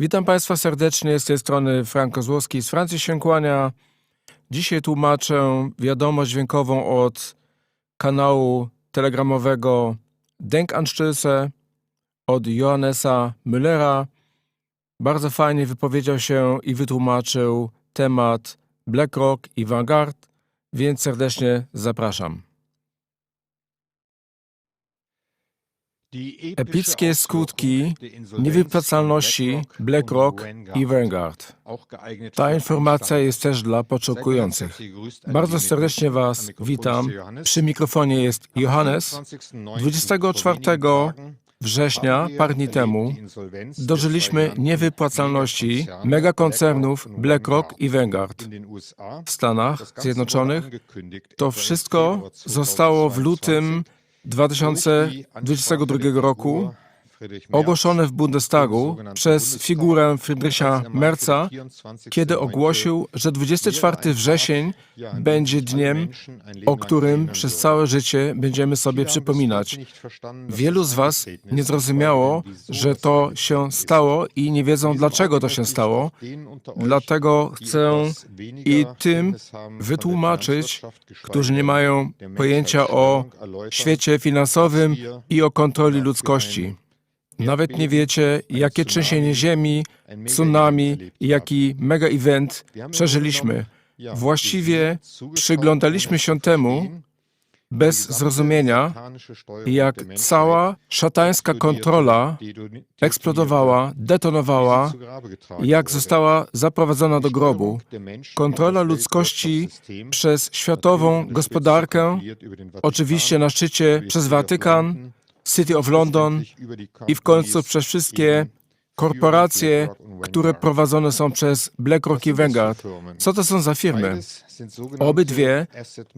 Witam Państwa serdecznie z tej strony Frank Kozłowski z Francji się kłania. Dzisiaj tłumaczę wiadomość dźwiękową od kanału telegramowego Denkanstülse od Johannesa Müllera. Bardzo fajnie wypowiedział się i wytłumaczył temat BlackRock i Vanguard, więc serdecznie zapraszam. Epickie skutki niewypłacalności BlackRock i Vanguard. Ta informacja jest też dla początkujących. Bardzo serdecznie Was witam. Przy mikrofonie jest Johannes. 24 września, parę dni temu, dożyliśmy niewypłacalności megakoncernów BlackRock i Vanguard. W Stanach Zjednoczonych to wszystko zostało w lutym 2022 roku ogłoszone w Bundestagu przez figurę Friedricha Merza, kiedy ogłosił, że 24 wrzesień będzie dniem, o którym przez całe życie będziemy sobie przypominać. Wielu z Was nie zrozumiało, że to się stało i nie wiedzą, dlaczego to się stało. Dlatego chcę i tym wytłumaczyć, którzy nie mają pojęcia o świecie finansowym i o kontroli ludzkości. Nawet nie wiecie, jakie trzęsienie ziemi, tsunami, jaki mega event przeżyliśmy. Właściwie przyglądaliśmy się temu bez zrozumienia, jak cała szatańska kontrola eksplodowała, detonowała, jak została zaprowadzona do grobu. Kontrola ludzkości przez światową gospodarkę, oczywiście na szczycie przez Watykan, City of London i w końcu przez wszystkie korporacje, które prowadzone są przez BlackRock i Vanguard. Co to są za firmy? Obydwie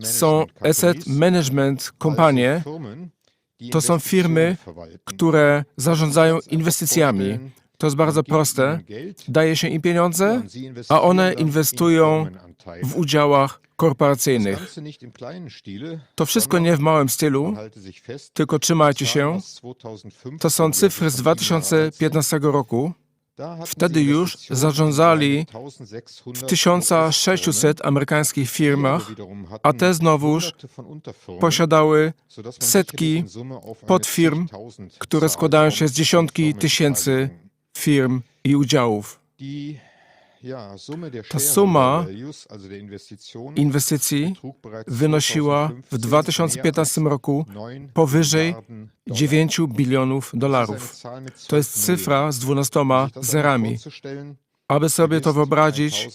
są asset management kompanie. To są firmy, które zarządzają inwestycjami. To jest bardzo proste. Daje się im pieniądze, a one inwestują w udziałach korporacyjnych. To wszystko nie w małym stylu, tylko trzymajcie się. To są cyfry z 2015 roku. Wtedy już zarządzali w 1600 amerykańskich firmach, a te znowuż posiadały setki podfirm, które składają się z dziesiątki tysięcy firm i udziałów. Ta suma inwestycji wynosiła w 2015 roku powyżej 9 bilionów dolarów. To jest cyfra z 12 zerami. Aby sobie to wyobrazić,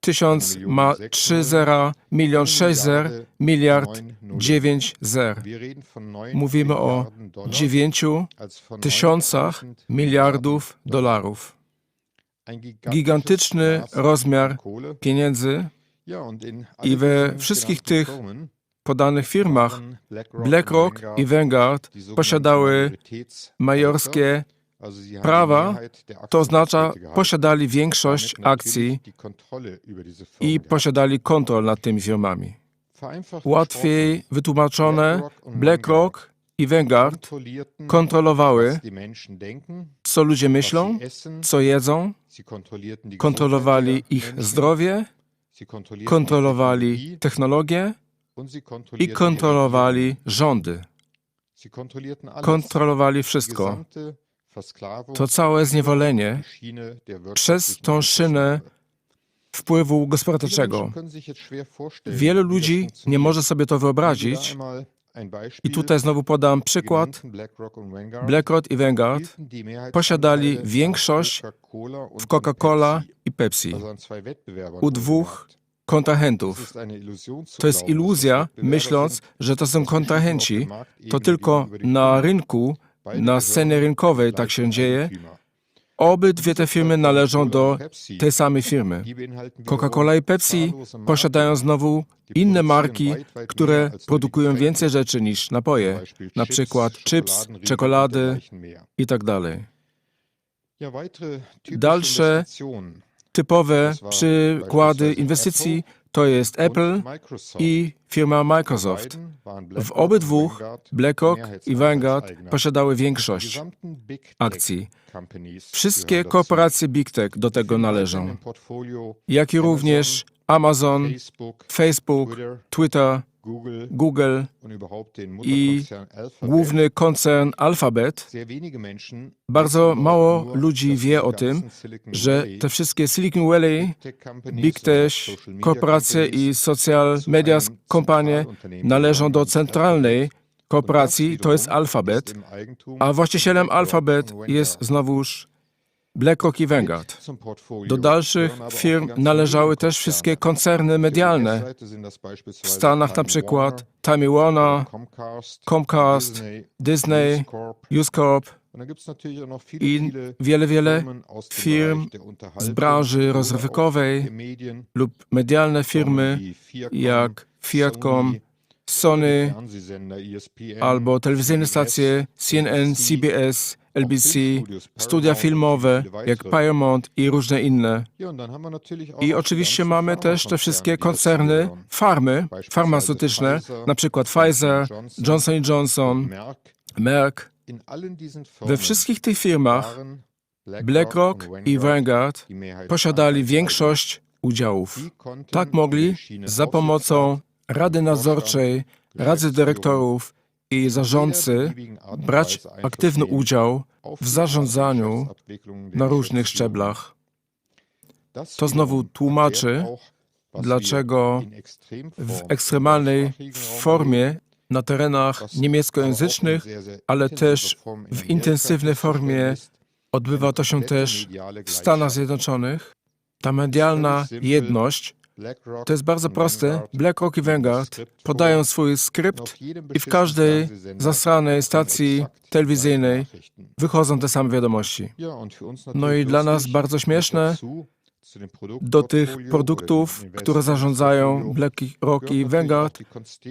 tysiąc ma 3 zera, milion 6 zer, miliard 9 zer. Mówimy o 9 tysiącach miliardów dolarów gigantyczny rozmiar pieniędzy i we wszystkich tych podanych firmach BlackRock i Vanguard posiadały majorskie prawa, to oznacza posiadali większość akcji i posiadali kontrol nad tymi firmami. Łatwiej wytłumaczone, BlackRock i Vanguard kontrolowały, co ludzie myślą, co jedzą, kontrolowali ich zdrowie, kontrolowali technologię i kontrolowali rządy. Kontrolowali wszystko. To całe zniewolenie przez tą szynę wpływu gospodarczego. Wielu ludzi nie może sobie to wyobrazić, i tutaj znowu podam przykład. BlackRock i Vanguard posiadali większość w Coca-Cola i Pepsi u dwóch kontrahentów. To jest iluzja, myśląc, że to są kontrahenci. To tylko na rynku, na scenie rynkowej tak się dzieje. Obydwie te firmy należą do tej samej firmy. Coca-Cola i Pepsi posiadają znowu inne marki, które produkują więcej rzeczy niż napoje, na przykład chips, czekolady i tak. Dalsze typowe przykłady inwestycji to jest Apple i firma Microsoft. W obydwu BlackRock i Vanguard posiadały większość akcji. Wszystkie korporacje Big Tech do tego należą, jak i również Amazon, Facebook, Twitter, Google i główny koncern Alphabet. Bardzo mało ludzi wie o tym, że te wszystkie Silicon Valley, Big Tech, korporacje i social media kompanie należą do centralnej korporacji, to jest Alphabet, a właścicielem Alphabet jest znowuż BlackRock i Vanguard. Do dalszych firm należały też wszystkie koncerny medialne. W Stanach na przykład Time Warner, Comcast, Disney, News Corp i wiele, wiele firm z branży rozrywkowej lub medialne firmy jak Fiatcom, Sony albo telewizyjne stacje CNN, CBS, LBC, studia filmowe jak Paramount i różne inne. I oczywiście mamy też te wszystkie koncerny farmy farmaceutyczne, na przykład Pfizer, Johnson Johnson, Merck. We wszystkich tych firmach BlackRock i Vanguard posiadali większość udziałów. Tak mogli za pomocą Rady Nadzorczej, Rady Dyrektorów i zarządcy brać aktywny udział w zarządzaniu na różnych szczeblach. To znowu tłumaczy, dlaczego w ekstremalnej formie na terenach niemieckojęzycznych, ale też w intensywnej formie odbywa to się też w Stanach Zjednoczonych. Ta medialna jedność to jest bardzo proste. BlackRock i Vanguard podają swój skrypt i w każdej zasranej stacji telewizyjnej wychodzą te same wiadomości. No i dla nas bardzo śmieszne, do tych produktów, które zarządzają BlackRock i Vanguard,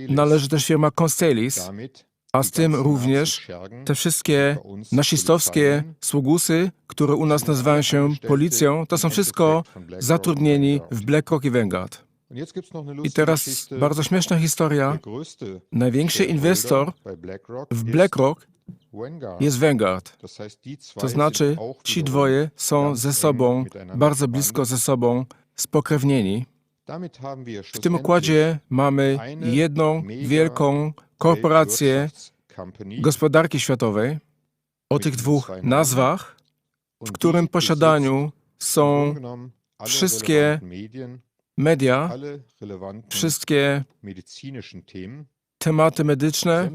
należy też firma Constellis, a z tym również te wszystkie nasistowskie sługusy, które u nas nazywają się policją, to są wszystko zatrudnieni w BlackRock i Vanguard. I teraz bardzo śmieszna historia. Największy inwestor w BlackRock jest Vanguard. To znaczy, ci dwoje są ze sobą, bardzo blisko ze sobą spokrewnieni. W tym układzie mamy jedną wielką korporację gospodarki światowej. O tych dwóch nazwach, w którym posiadaniu są wszystkie media, wszystkie tematy medyczne,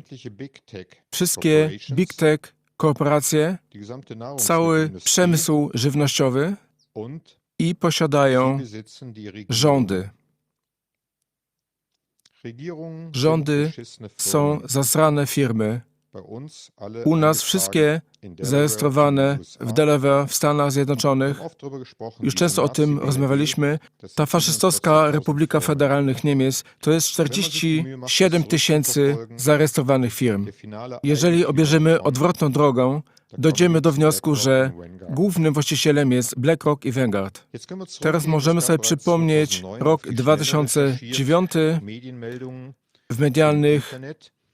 wszystkie big tech korporacje, cały przemysł żywnościowy i posiadają rządy. Rządy są zasrane firmy. U nas wszystkie zarejestrowane w Delaware w Stanach Zjednoczonych. Już często o tym rozmawialiśmy. Ta faszystowska Republika Federalnych Niemiec to jest 47 tysięcy zarejestrowanych firm. Jeżeli obierzemy odwrotną drogą, dojdziemy do wniosku, że głównym właścicielem jest BlackRock i Vanguard. Teraz możemy sobie przypomnieć rok 2009 w medialnych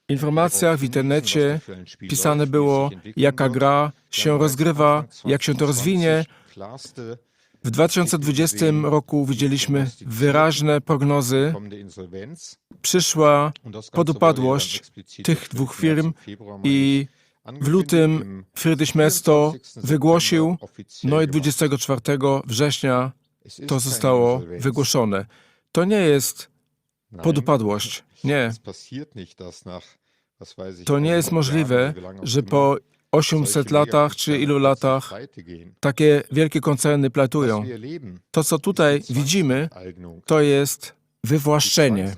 informacjach w internecie pisane było, jaka gra się rozgrywa, jak się to rozwinie. W 2020 roku widzieliśmy wyraźne prognozy. Przyszła podupadłość tych dwóch firm i w lutym Friedrich Mesto wygłosił, no i 24 września to zostało wygłoszone. To nie jest podupadłość. Nie. To nie jest możliwe, że po 800 latach czy ilu latach takie wielkie koncerny platują. To, co tutaj widzimy, to jest wywłaszczenie.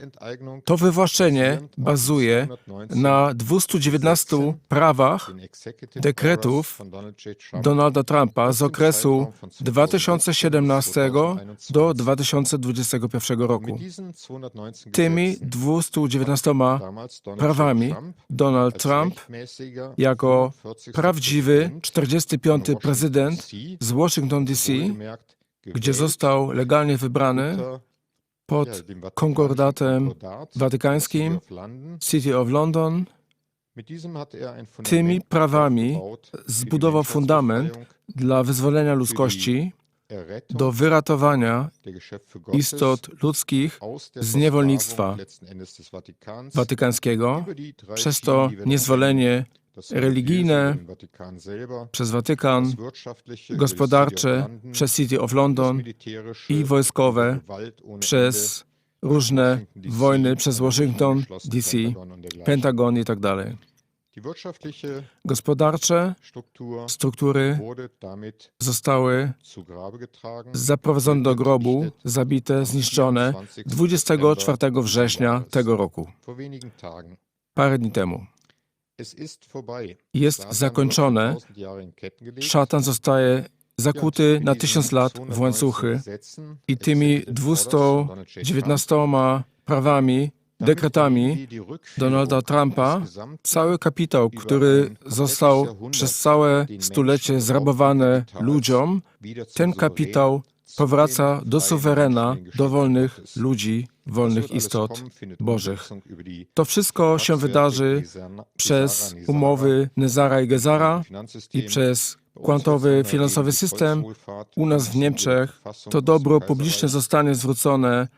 To wywłaszczenie bazuje na 219 prawach dekretów Donalda Trumpa z okresu 2017 do 2021 roku. Tymi 219 prawami Donald Trump jako prawdziwy 45. prezydent z Washington DC, gdzie został legalnie wybrany, pod konkordatem watykańskim City of London. Tymi prawami zbudował fundament dla wyzwolenia ludzkości do wyratowania istot ludzkich z niewolnictwa watykańskiego, przez to niezwolenie religijne przez Watykan, gospodarcze przez City of London i wojskowe przez różne wojny przez Washington, DC, Pentagon i tak dalej. Gospodarcze struktury zostały zaprowadzone do grobu, zabite, zniszczone 24 września tego roku, parę dni temu. Jest zakończone. Szatan zostaje zakuty na tysiąc lat w łańcuchy i tymi 219 prawami, dekretami Donalda Trumpa, cały kapitał, który został przez całe stulecie zrabowany ludziom, ten kapitał powraca do suwerena, do wolnych ludzi, wolnych istot bożych. To wszystko się wydarzy przez umowy Nezara i Gezara i przez kwantowy finansowy system u nas w Niemczech. To dobro publiczne zostanie zwrócone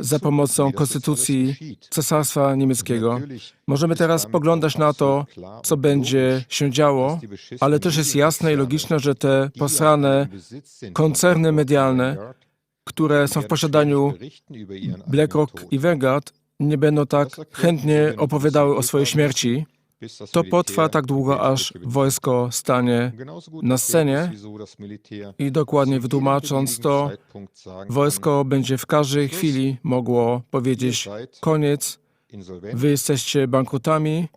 za pomocą konstytucji Cesarstwa Niemieckiego. Możemy teraz poglądać na to, co będzie się działo, ale też jest jasne i logiczne, że te posrane koncerny medialne, które są w posiadaniu BlackRock i Vanguard, nie będą tak chętnie opowiadały o swojej śmierci. To potrwa tak długo, aż wojsko stanie na scenie i dokładnie wytłumacząc to, wojsko będzie w każdej chwili mogło powiedzieć koniec, wy jesteście bankrutami,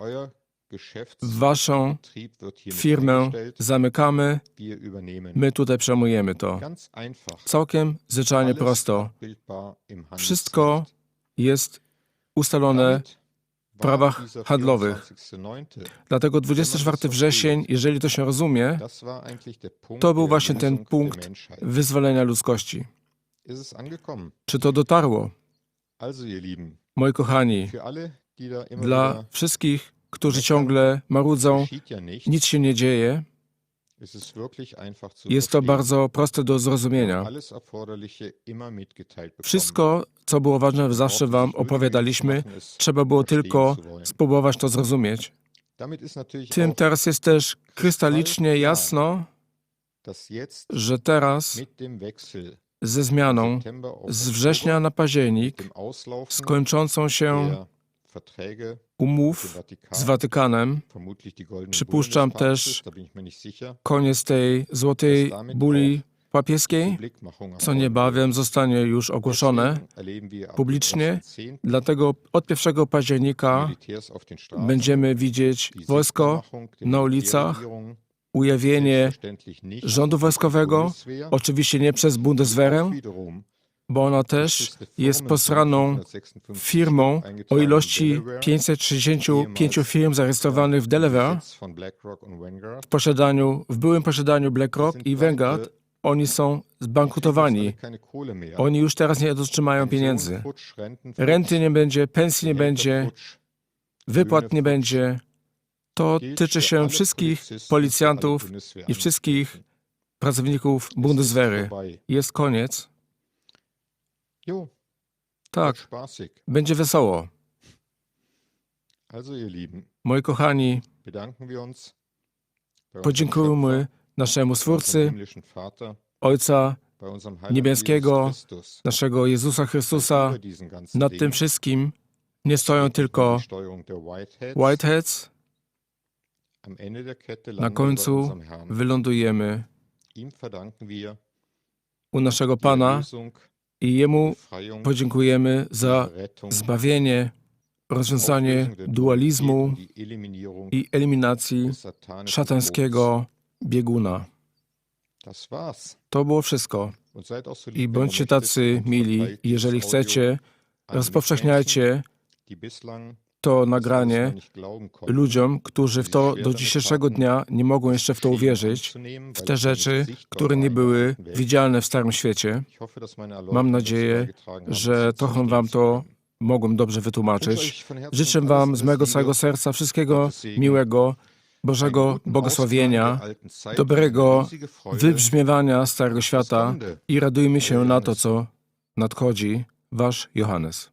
waszą firmę zamykamy, my tutaj przejmujemy to. Całkiem zwyczajnie prosto. Wszystko jest ustalone prawach handlowych. Dlatego 24 wrzesień, jeżeli to się rozumie, to był właśnie ten punkt wyzwolenia ludzkości. Czy to dotarło? Moi kochani, dla wszystkich, którzy ciągle marudzą, nic się nie dzieje, jest to bardzo proste do zrozumienia. Wszystko, co było ważne, zawsze Wam opowiadaliśmy. Trzeba było tylko spróbować to zrozumieć. Tym teraz jest też krystalicznie jasno, że teraz ze zmianą z września na październik, z kończącą się umów z Watykanem, przypuszczam też koniec tej złotej buli papieskiej, co niebawem zostanie już ogłoszone publicznie. Dlatego od 1 października będziemy widzieć wojsko na ulicach, ujawnienie rządu wojskowego, oczywiście nie przez Bundeswehrę, bo ona też jest posraną firmą o ilości 565 firm zarejestrowanych w Delaware w posiadaniu, w byłym posiadaniu BlackRock i Vanguard. Oni są zbankrutowani. Oni już teraz nie otrzymają pieniędzy. Renty nie będzie, pensji nie będzie, wypłat nie będzie. To tyczy się wszystkich policjantów i wszystkich pracowników Bundeswehry. Jest koniec. Tak, będzie wesoło. Moi kochani, podziękujmy naszemu Stwórcy, Ojca Niebieskiego, naszego Jezusa Chrystusa. Nad tym wszystkim nie stoją tylko Whiteheads. Na końcu wylądujemy. U naszego Pana i Jemu podziękujemy za zbawienie, rozwiązanie dualizmu i eliminacji szatańskiego bieguna. To było wszystko. I bądźcie tacy mili, jeżeli chcecie, rozpowszechniajcie to nagranie ludziom, którzy w to do dzisiejszego dnia nie mogą jeszcze w to uwierzyć, w te rzeczy, które nie były widzialne w Starym Świecie. Mam nadzieję, że trochę Wam to mogłem dobrze wytłumaczyć. Życzę Wam z mego całego serca wszystkiego miłego, Bożego błogosławienia, dobrego wybrzmiewania Starego Świata i radujmy się na to, co nadchodzi. Wasz Johannes.